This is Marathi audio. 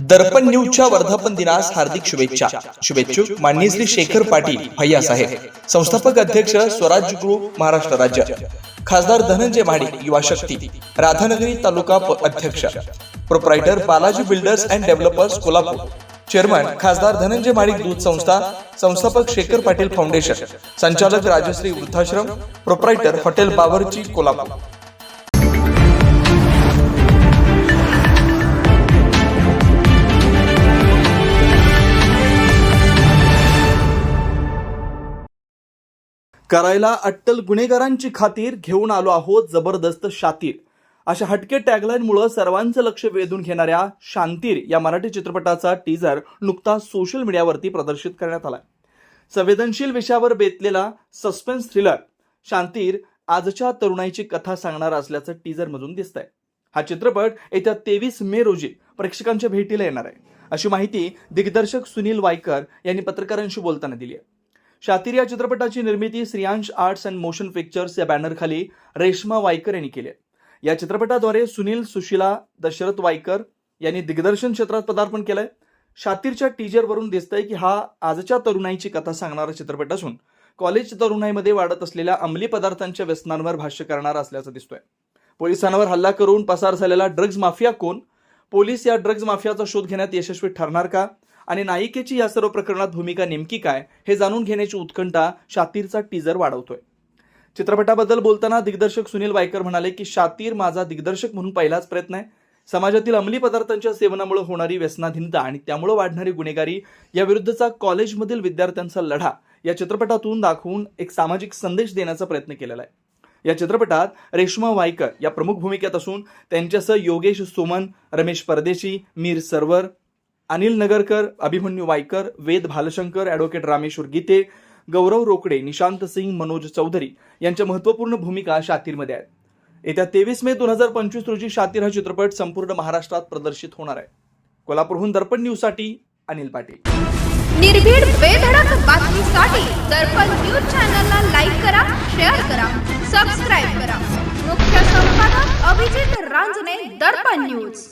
दर्पण न्यूजच्या वर्धापन दिनास हार्दिक शुभेच्छा. शुभेच्छुक माननीय श्री शेखर पाटील भैया साहेब संस्थापक अध्यक्ष स्वराज्य ग्रुप महाराष्ट्र राज्य. खासदार धनंजय माडी युवा शक्ती. राधानगरी तालुका अध्यक्ष. Proprietor Balaji builders and developers Kolhapur. Chairman खासदार धनंजय महाडिक दूध संस्था संस्थापक शेखर पाटील फाउंडेशन. संचालक राजश्री वृद्धाश्रम. Proprietor hotel Bawarchi Kolhapur. करायला अट्टल गुन्हेगारांची खातीर घेऊन आलो आहोत जबरदस्त शातीर. अशा हटके टॅगलाईनमुळे सर्वांचं लक्ष वेधून घेणाऱ्या शांतीर या मराठी चित्रपटाचा टीझर नुकताच सोशल मीडियावरती प्रदर्शित करण्यात आलाय. संवेदनशील विषयावर बेतलेला सस्पेन्स थ्रिलर शांतीर आजच्या तरुणाईची कथा सांगणार असल्याचं टीझर मधून दिसतंय. हा चित्रपट येत्या तेवीस मे रोजी प्रेक्षकांच्या भेटीला येणार आहे. अशी माहिती दिग्दर्शक सुनील वायकर यांनी पत्रकारांशी बोलताना दिली आहे. शातीर या चित्रपटाची निर्मिती Shriyansh arts and motion pictures या बॅनरखाली रेश्मा वायकर यांनी केली आहे. या चित्रपटाद्वारे सुनील सुशिला दशरथ वायकर यांनी दिग्दर्शन क्षेत्रात पदार्पण केलंय. शातीरच्या टीजरवरून दिसतंय की हा आजच्या तरुणाईची कथा सांगणारा चित्रपट असून कॉलेज तरुणाईमध्ये वाढत असलेल्या अंमली पदार्थांच्या व्यसनांवर भाष्य करणारा असल्याचं दिसतोय. पोलिसांवर हल्ला करून पसार झालेला ड्रग्ज माफिया कोण? पोलीस या ड्रग्ज माफियाचा शोध घेण्यात यशस्वी ठरणार का? आणि नायिकेची या सर्व प्रकरणात भूमिका नेमकी काय हे जाणून घेण्याची उत्कंठा शातीरचा टीजर वाढवतोय. चित्रपटाबद्दल बोलताना दिग्दर्शक सुनील वायकर म्हणाले की शातीर माझा दिग्दर्शक म्हणून पहिलाच प्रयत्न आहे. समाजातील अंमली पदार्थांच्या सेवनामुळे होणारी व्यसनाधीनता आणि त्यामुळे वाढणारी गुन्हेगारी याविरुद्धचा कॉलेजमधील विद्यार्थ्यांचा लढा या चित्रपटातून दाखवून एक सामाजिक संदेश देण्याचा प्रयत्न केलेला आहे. या चित्रपटात रेश्मा वायकर या प्रमुख भूमिकेत असून त्यांच्यासह योगेश सोमन रमेश परदेशी मीर सरवर अनिल नगरकर अभिमन्यू वायकर वेद भालशंकर ॲडव्होकेट रामेश्वर गीते गौरव रोकडे निशांत सिंग मनोज चौधरी यांच्या महत्त्वपूर्ण भूमिका शातीरमध्ये आहेत. येत्या तेवीस मे दोन हजार पंचवीस रोजी शातीर हा चित्रपट संपूर्ण महाराष्ट्रात प्रदर्शित होणार आहे. कोल्हापूरहून दर्पण न्यूजसाठी अनिल पाटील. निर्भीड बेधडक बातमीसाठी दर्पण न्यूज चॅनल लाईक करा शेअर करा सबस्क्राईब करा. मुख्य संपादक अभिजित रांजणे दर्पण न्यूज